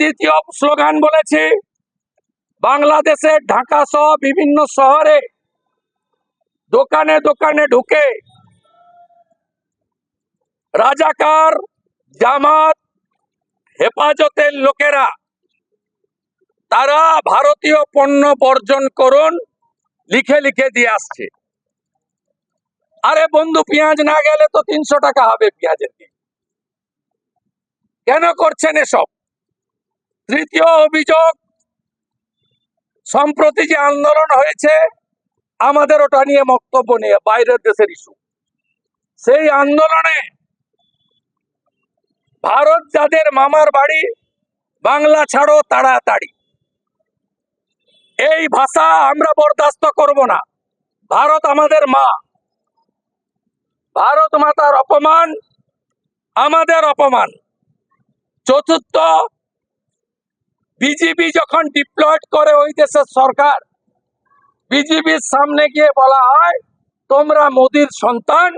দ্বিতীয় স্লোগান বলেছি বাংলাদেশের ঢাকা সহ বিভিন্ন শহরে দোকানে দোকানে ঢুকে রাজাকার, জামাত, হেফাজতের লোকেরা, তারা ভারতীয় পণ্য বর্জন করুন, লিখে লিখে দিয়ে আসছে আরে বন্ধু, পেঁয়াজ না গেলে তো তিনশো টাকা হবে পেঁয়াজের। কেন করছেন এসব তৃতীয় অভিযোগ, সম্প্রতি যে আন্দোলন হয়েছে, আমাদের ওটা নিয়ে বক্তব্য নিয়ে, বাইরের দেশের ইস্যু সেই আন্দোলনে ভারত যাদের মামার বাড়ি, বাংলা ছাড়ো তাড়াতাড়ি। এই ভাষা আমরা বরদাস্ত করব না। ভারত আমাদের মা। ভারত মাতার অপমান, আমাদের অপমান। চতুর্থ বিজেপি যখন ডিপ্লয়েড করে ওই দেশের সরকার, বিজেপির সামনে গিয়ে বলা হয়, তোমরা মোদির সন্তান,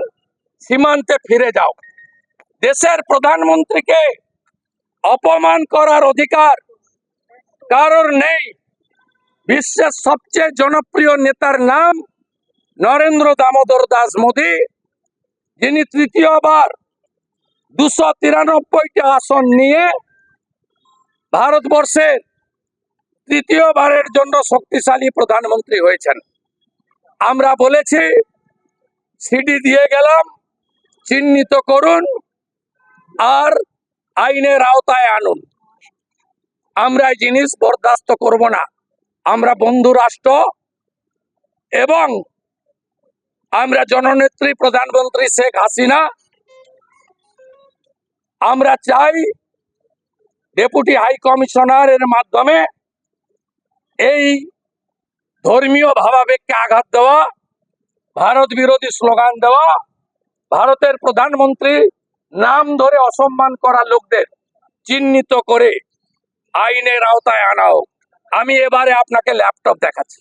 সীমান্তে ফিরে যাও। দেশের প্রধানমন্ত্রীকে অপমান করার অধিকার কারোর নেই। বিশ্বের সবচেয়ে জনপ্রিয় নেতার নাম নরেন্দ্র দামোদর দাস মোদী। যিনি তৃতীয়বার দুশো তিরানব্বইটা আসন নিয়ে ভারতবর্ষের তৃতীয়বারের জন্য শক্তিশালী প্রধানমন্ত্রী হয়েছেন। আমরা বলেছি সিডি দিয়ে গেলাম, চিহ্নিত করুন, আর আইনের আওতায় আনুন। আমরা এই জিনিস বরদাস্ত করব না। আমরা বন্ধু রাষ্ট্র এবং আমরা জননেত্রী প্রধানমন্ত্রী শেখ হাসিনা। আমরা চাই ডেপুটি হাই কমিশনারের মাধ্যমে এই ধর্মীয় ভাবাবেগকে আঘাত দেওয়া, ভারত বিরোধী স্লোগান দেওয়া, ভারতের প্রধানমন্ত্রী নাম ধরে অসম্মান করা লোকদের চিহ্নিত করে আইনের আওতায় আনা হোক আমি এবারে আপনাকে ল্যাপটপ দেখাচ্ছি।